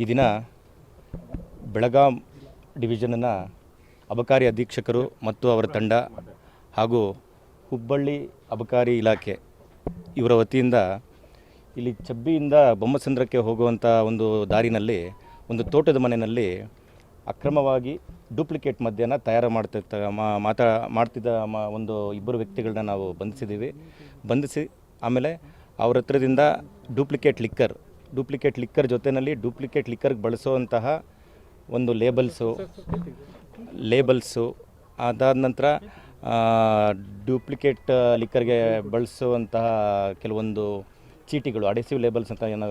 ಈ ದಿನ ಬೆಳಗಾಂ ಡಿವಿಷನ್ನ ಅಬಕಾರಿ ಅಧೀಕ್ಷಕರು ಮತ್ತು ಅವರ ತಂಡ ಹಾಗೂ ಹುಬ್ಬಳ್ಳಿ ಅಬಕಾರಿ ಇಲಾಖೆ ಇವರ ವತಿಯಿಂದ ಇಲ್ಲಿ ಚಬ್ಬಿಯಿಂದ ಬೊಮ್ಮಸಂದ್ರಕ್ಕೆ ಹೋಗುವಂಥ ಒಂದು ದಾರಿನಲ್ಲಿ, ಒಂದು ತೋಟದ ಮನೆಯಲ್ಲಿ ಅಕ್ರಮವಾಗಿ ಡೂಪ್ಲಿಕೇಟ್ ಮದ್ಯನ ತಯಾರು ಮಾಡ್ತಿರ್ತ ಮಾತಾ, ಮಾಡ್ತಿದ್ದ ಮ, ಒಂದು ಇಬ್ಬರು ವ್ಯಕ್ತಿಗಳನ್ನ ನಾವು ಬಂಧಿಸಿದ್ದೀವಿ ಬಂಧಿಸಿ ಆಮೇಲೆ ಅವ್ರ ಹತ್ರದಿಂದ ಡೂಪ್ಲಿಕೇಟ್ ಲಿಕ್ಕರ್ ಡೂಪ್ಲಿಕೇಟ್ ಲಿಕ್ಕರ್ ಜೊತೆಯಲ್ಲಿ ಡೂಪ್ಲಿಕೇಟ್ ಲಿಕ್ಕರ್ಗೆ ಬಳಸುವಂತಹ ಒಂದು ಲೇಬಲ್ಸು ಲೇಬಲ್ಸು, ಅದಾದ ನಂತರ ಡೂಪ್ಲಿಕೇಟ್ ಲಿಕ್ಕರ್ಗೆ ಬಳಸುವಂತಹ ಕೆಲವೊಂದು ಚೀಟಿಗಳು ಅಡೆಸಿವ್ ಲೇಬಲ್ಸ್ ಅಂತ ಏನೋ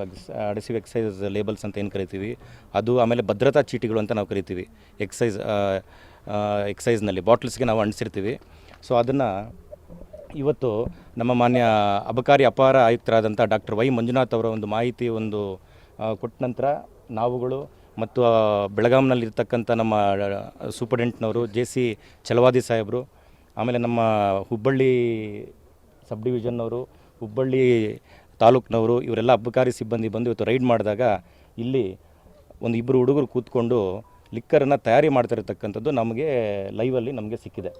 ಅಡೆಸಿವ್ ಎಕ್ಸೈಸ್ ಲೇಬಲ್ಸ್ ಅಂತ ಏನು ಕರಿತೀವಿ, ಅದು ಆಮೇಲೆ ಭದ್ರತಾ ಚೀಟಿಗಳು ಅಂತ ನಾವು ಕರಿತೀವಿ ಎಕ್ಸೈಸ್ ಎಕ್ಸೈಸ್ನಲ್ಲಿ ಬಾಟ್ಲ್ಸ್ಗೆ ನಾವು ಅಂಟಿಸಿರ್ತೀವಿ. ಸೊ ಅದನ್ನು ಇವತ್ತು ನಮ್ಮ ಮಾನ್ಯ ಅಬಕಾರಿ ಅಪಾರ ಆಯುಕ್ತರಾದಂಥ ಡಾಕ್ಟರ್ ವೈ ಮಂಜುನಾಥ್ ಅವರ ಒಂದು ಮಾಹಿತಿ ಒಂದು ಕೊಟ್ಟ ನಂತರ ನಾವುಗಳು ಮತ್ತು ಬೆಳಗಾಂನಲ್ಲಿರ್ತಕ್ಕಂಥ ನಮ್ಮ ಸೂಪರ್ಡೆಂಟ್ನವರು ಜೆ ಸಿ ಚಲವಾದಿ ಸಾಹೇಬರು, ಆಮೇಲೆ ನಮ್ಮ ಹುಬ್ಬಳ್ಳಿ ಸಬ್ ಡಿವಿಷನ್ನವರು ಹುಬ್ಬಳ್ಳಿ ತಾಲೂಕಿನವರು, ಇವರೆಲ್ಲ ಅಬಕಾರಿ ಸಿಬ್ಬಂದಿ ಬಂದು ಇವತ್ತು ರೈಡ್ ಮಾಡಿದಾಗ ಇಲ್ಲಿ ಒಂದು ಇಬ್ಬರು ಹುಡುಗರು ಕೂತ್ಕೊಂಡು ಲಿಕ್ಕರನ್ನು ತಯಾರಿ ಮಾಡ್ತಿರತಕ್ಕಂಥದ್ದು ನಮಗೆ ಲೈವಲ್ಲಿ ನಮಗೆ ಸಿಕ್ಕಿದೆ.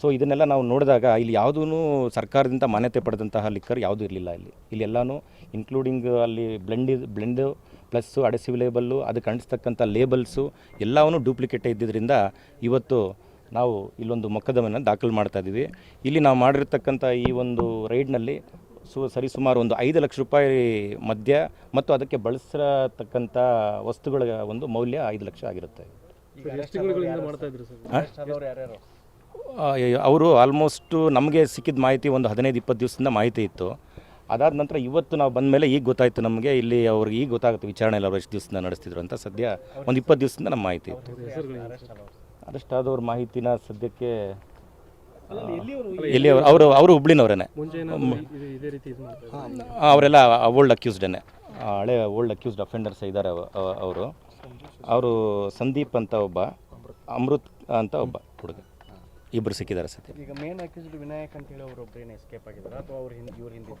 ಸೊ ಇದನ್ನೆಲ್ಲ ನಾವು ನೋಡಿದಾಗ ಇಲ್ಲಿ ಯಾವುದೂ ಸರ್ಕಾರದಿಂದ ಮಾನ್ಯತೆ ಪಡೆದಂತಹ ಲಿಕ್ಕರ್ ಯಾವುದೂ ಇರಲಿಲ್ಲ ಇಲ್ಲಿ. ಇಲ್ಲಿ ಎಲ್ಲನೂ ಇನ್ಕ್ಲೂಡಿಂಗ್ ಅಲ್ಲಿ blend blend plus adhesive label ಅದು ಅಂಟಿಸ್ತಕ್ಕಂಥ ಲೇಬಲ್ಸು ಎಲ್ಲವೂ ಡೂಪ್ಲಿಕೇಟ್ ಇದ್ದಿದ್ದರಿಂದ ಇವತ್ತು ನಾವು ಇಲ್ಲೊಂದು ಮೊಕದ್ದಮೆಯನ್ನು ದಾಖಲು ಮಾಡ್ತಾ ಇದ್ದೀವಿ. ಇಲ್ಲಿ ನಾವು ಮಾಡಿರ್ತಕ್ಕಂಥ ಈ ಒಂದು ರೈಡ್ನಲ್ಲಿ ಸು ಸರಿಸುಮಾರು ಒಂದು ಐದು ಲಕ್ಷ ರೂಪಾಯಿ ಮದ್ಯ ಮತ್ತು ಅದಕ್ಕೆ ಬಳಸಿರತಕ್ಕಂಥ ವಸ್ತುಗಳ ಒಂದು ಮೌಲ್ಯ ಐದು ಲಕ್ಷ ಆಗಿರುತ್ತೆ. ಅವರು ಆಲ್ಮೋಸ್ಟು ನಮಗೆ ಸಿಕ್ಕಿದ ಮಾಹಿತಿ ಒಂದು ಹದಿನೈದು ಇಪ್ಪತ್ತು ದಿವಸದಿಂದ ಮಾಹಿತಿ ಇತ್ತು. ಅದಾದ ನಂತರ ಇವತ್ತು ನಾವು ಬಂದ ಮೇಲೆ ಈಗ ಗೊತ್ತಾಯಿತು ನಮಗೆ ಇಲ್ಲಿ ಅವ್ರಿಗೆ ಈಗ ಗೊತ್ತಾಗುತ್ತೆ ವಿಚಾರಣೆ ಎಲ್ಲ ಅವ್ರು ಎಷ್ಟು ದಿವಸದಿಂದ ನಡೆಸ್ತಿದ್ರು ಅಂತ. ಸದ್ಯ ಒಂದು ಇಪ್ಪತ್ತು ದಿವಸದಿಂದ ನಮ್ಮ ಮಾಹಿತಿ ಇತ್ತು. ಅರೆಸ್ಟ್ ಆದವ್ರ ಮಾಹಿತಿನ ಸದ್ಯಕ್ಕೆ ಎಲ್ಲಿ ಅವರು ಅವರು ಅವರು ಹುಬ್ಳಿನವರೇನೆ. ಅವರೆಲ್ಲ ಓಲ್ಡ್ ಅಕ್ಯೂಸ್ಡೇನೆ ಹಳೆ ಓಲ್ಡ್ ಅಕ್ಯೂಸ್ಡ್ ಅಫೆಂಡರ್ಸ್ ಇದ್ದಾರೆ ಅವರು. ಅವರು ಸಂದೀಪ್ ಅಂತ ಒಬ್ಬ ಅಮೃತ್ ಅಂತ ಒಬ್ಬ ಹುಡುಗ. ಇಬ್ಬರು ಸಿಕ್ಕಿದ್ದಾರೆ ಸತ್ಯ ಈಗ ಮೇನ್ ಅಕ್ಯೂಸ್ಡ್ ವಿನಾಯಕ್ ಅಂತ ಹೇಳಿ ಅವರು ಒಬ್ಬರೇನು ಎಸ್ಕೇಪ್ ಆಗಿದ್ದಾರೆ? ಅಥವಾ ಅವ್ರು ಹಿಂದೆ ಇವ್ರು ಹಿಂದೆ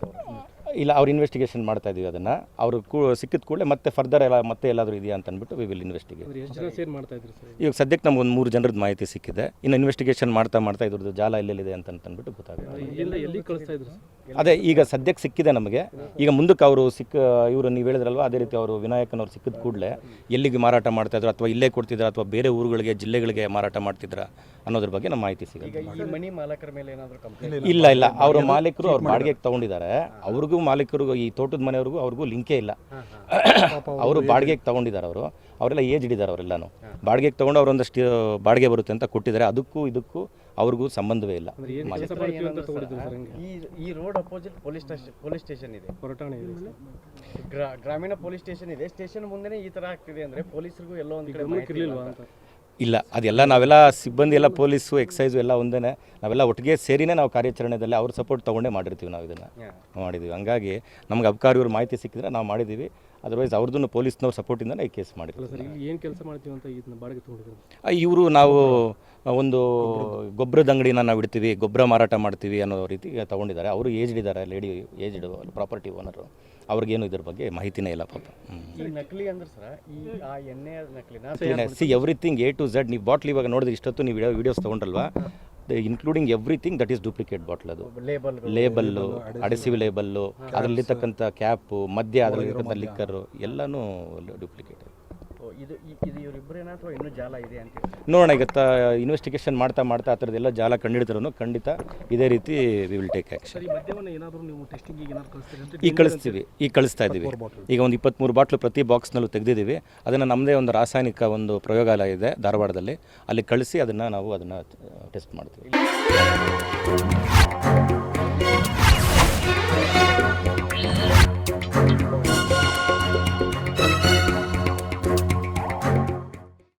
ಇಲ್ಲ ಅವ್ರು ಇನ್ವೆಸ್ಟಿಗೇಷನ್ ಮಾಡ್ತಾ ಇದೀವಿ ಅದನ್ನು. ಅವರು ಕೂ ಸಿಕ್ಕಿದ ಕೂಡಲೇ ಮತ್ತೆ ಫರ್ದರ್ ಎಲ್ಲ ಮತ್ತೆ ಎಲ್ಲಾದರೂ ಇದೆಯಾ ಅಂತ ಅಂದ್ಬಿಟ್ಟು ವಿ ವಿಲ್ ಇನ್ವೆಸ್ಟಿಗೇಟ್ ಎಷ್ಟು ಜನ ಸೇರಿ ಮಾಡ್ತಾ ಇದ್ರು ಸರ್? ಇವಾಗ ಸದ್ಯಕ್ಕೆ ನಮ್ಗೆ ಒಂದು ಮೂರು ಜನರದ್ದು ಮಾಹಿತಿ ಸಿಕ್ಕಿದೆ. ಇನ್ನು ಇನ್ವೆಸ್ಟಿಗೇಷನ್ ಮಾಡ್ತಾ ಮಾಡ್ತಾ ಇದ್ರದ್ದು ಜಾಲ ಎಲ್ಲೆಲ್ಲಿದೆ ಅಂತ ಅಂದ್ಬಿಟ್ಟು ಗೊತ್ತಾಗುತ್ತೆ. ಇಲ್ಲಿಂದ ಎಲ್ಲಿ ಕಳಿಸ್ತಾ ಇದ್ರು ಸರ್? ಅದೇ ಈಗ ಸದ್ಯಕ್ಕೆ ಸಿಕ್ಕಿದೆ ನಮಗೆ. ಈಗ ಮುಂದಕ್ಕೆ ಅವರು ಸಿಕ್ಕ ಇವರು ನೀವು ಹೇಳಿದ್ರಲ್ವ ಅದೇ ರೀತಿ ಅವರು ವಿನಾಯಕನವ್ರು ಸಿಕ್ಕಿದ ಕೂಡಲೇ ಎಲ್ಲಿಗೆ ಮಾರಾಟ ಮಾಡ್ತಾ ಇದ್ರು ಅಥವಾ ಇಲ್ಲೇ ಕೊಡ್ತಿದ್ರು ಅಥವಾ ಬೇರೆ ಊರುಗಳಿಗೆ ಜಿಲ್ಲೆಗಳಿಗೆ ಮಾರಾಟ ಮಾಡ್ತಿದ್ರ ಅನ್ನೋದ್ರ ಬಗ್ಗೆ ನಮ್ಮ ಮಾಹಿತಿ ಸಿಗುತ್ತೆ ಈಗ ಈ ಮನಿ ಮಾಲಕರ ಮೇಲೆ ಏನಾದರೂ ಕಂಪ್ಲೇಂಟ್ ಇಲ್ಲ ಇಲ್ಲ. ಅವರ ಮಾಲೀಕರು ಅವ್ರ ಬಾಡಿಗೆಗೆ ತಗೊಂಡಿದ್ದಾರೆ. ಅವ್ರಿಗೂ ಮಾಲೀಕರಿಗೂ ಈ ತೋಟದ ಮನೆಯವ್ರಿಗೂ ಅವ್ರಿಗೂ ಲಿಂಕೇ ಇಲ್ಲ. ಅವರು ಬಾಡಿಗೆಗೆ ತಗೊಂಡಿದ್ದಾರೆ ಅವರು. ಅವರೆಲ್ಲ ಏಜ್ ಹಿಡಿದಾರೆ ಅವರೆಲ್ಲನೂ. ಬಾಡಿಗೆಗೆ ತಗೊಂಡು ಅವ್ರು ಒಂದಷ್ಟು ಬಾಡಿಗೆ ಬರುತ್ತೆ ಅಂತ ಕೊಟ್ಟಿದ್ದಾರೆ. ಅದಕ್ಕೂ ಇದಕ್ಕೂ ಅವ್ರಿಗೂ ಸಂಬಂಧವೇ ಇಲ್ಲ. ಈ road opposite police station police station ಇದೆ. ಗ್ರಾಮೀಣ ಪೊಲೀಸ್ ಸ್ಟೇಷನ್ ಇದೆ. ಸ್ಟೇಷನ್ ಮುಂದೆನೇ ಈ ತರ ಆಗ್ತಿದೆ ಅಂದ್ರೆ ಪೊಲೀಸರಿಗೂ ಎಲ್ಲೋ ಒಂದ್ ಕಡೆ ಇಲ್ಲ ಅದೆಲ್ಲ ನಾವೆಲ್ಲ ಸಿಬ್ಬಂದಿ ಎಲ್ಲ ಪೊಲೀಸು ಎಕ್ಸೈಸು ಎಲ್ಲ ಒಂದೇ ನಾವೆಲ್ಲ ಒಟ್ಟಿಗೆ ಸೇರಿನೇ ನಾವು ಕಾರ್ಯಾಚರಣೆಯಲ್ಲಿ ಅವ್ರ ಸಪೋರ್ಟ್ ತೊಗೊಂಡೇ ಮಾಡಿರ್ತೀವಿ ನಾವು ಇದನ್ನು ಮಾಡಿದ್ದೀವಿ ಹಂಗಾಗಿ ನಮ್ಗೆ ಅಬ್ಕಾರಿಯವ್ರ ಮಾಹಿತಿ ಸಿಕ್ಕಿದ್ರೆ ನಾವು ಮಾಡಿದ್ದೀವಿ ಅದರ್ವೈಸ್ ಅವ್ರದ್ದು ಪೊಲೀಸ್ನವ್ರ ಸಪೋರ್ಟಿಂದನೇ ಈ ಕೇಸ್ ಮಾಡಿದ್ರು. ಏನು ಕೆಲಸ ಮಾಡ್ತೀವಿ ಅಂತ ಇದನ್ನ ಬಾಡಿಗೆ ತಗೊಂಡಿದ್ರು ಇವರು ನಾವು ಒಂದು ಗೊಬ್ಬರದ ಅಂಗಡಿನ ನಾವು ಇಡ್ತೀವಿ ಗೊಬ್ಬರ ಮಾರಾಟ ಮಾಡ್ತೀವಿ ಅನ್ನೋ ರೀತಿ ತಗೊಂಡಿದ್ದಾರೆ. ಅವರು ಏಜ್ಡ್ ಇದ್ದಾರೆ ಲೇಡಿ ಏಜ್ಡ್ ಪ್ರಾಪರ್ಟಿ ಓನರು ಅವ್ರಿಗೇನು ಇದ್ರ ಬಗ್ಗೆ ಮಾಹಿತಿನೇ ಇಲ್ಲ ಪಾಪ. See everything A to Z ನೀವು ಬಾಟ್ಲ್ ಇವಾಗ ನೋಡಿದ್ರೆ ಇಷ್ಟೊತ್ತು ನೀವು video videos ತೊಗೊಂಡ್ರಲ್ವಾ? Including everything that is duplicate bottle ಅದು. ಲೇಬಲ್ ಲೇಬಲ್ಲು ಅಡೆಸಿವ್ ಲೇಬಲ್ಲು ಅದರಲ್ಲಿರ್ತಕ್ಕಂಥ ಕ್ಯಾಪು ಮಧ್ಯ ಅದರಲ್ಲಿರ್ತಕ್ಕಂಥ ಲಿಕ್ಕರು ಎಲ್ಲನೂ ಡೂಪ್ಲಿಕೇಟ್ ಇದು ಈ- ಇದು ಇವರಿಬ್ಬರೇನ ಅಥವಾ ಇನ್ನೂ ಜಾಲ ಇದೆ ಅಂತ. ನೋಡೋಣ ಈಗ ಇನ್ವೆಸ್ಟಿಗೇಷನ್ ಮಾಡ್ತಾ ಮಾಡ್ತಾ ಆ ಥರದ್ದೆಲ್ಲ ಜಾಲ ಕಂಡಿಡ್ತಾರೂ ಖಂಡಿತ ಇದೇ ರೀತಿ we will take action sir ಈ ಮದ್ಯವನ್ನು ಏನಾದರೂ ನೀವು ಟೆಸ್ಟಿಂಗಿಗೆ ಏನಾದ್ರು ಕಳಿಸ್ತೀರಿ ಅಂತ ಈಗ ಕಳಿಸ್ತೀವಿ ಈಗ ಕಳಿಸ್ತಾ ಇದ್ದೀವಿ. ಈಗ ಒಂದು ಇಪ್ಪತ್ತ್ಮೂರು ಬಾಟ್ಲು ಪ್ರತಿ ಬಾಕ್ಸ್ನಲ್ಲೂ ತೆಗೆದಿದ್ದೀವಿ. ಅದನ್ನು ನಮ್ಮದೇ ಒಂದು ರಾಸಾಯನಿಕ ಒಂದು ಪ್ರಯೋಗಾಲಯ ಇದೆ ಧಾರವಾಡದಲ್ಲಿ. ಅಲ್ಲಿ ಕಳಿಸಿ ಅದನ್ನು ನಾವು ಅದನ್ನು ಟೆಸ್ಟ್ ಮಾಡ್ತೀವಿ.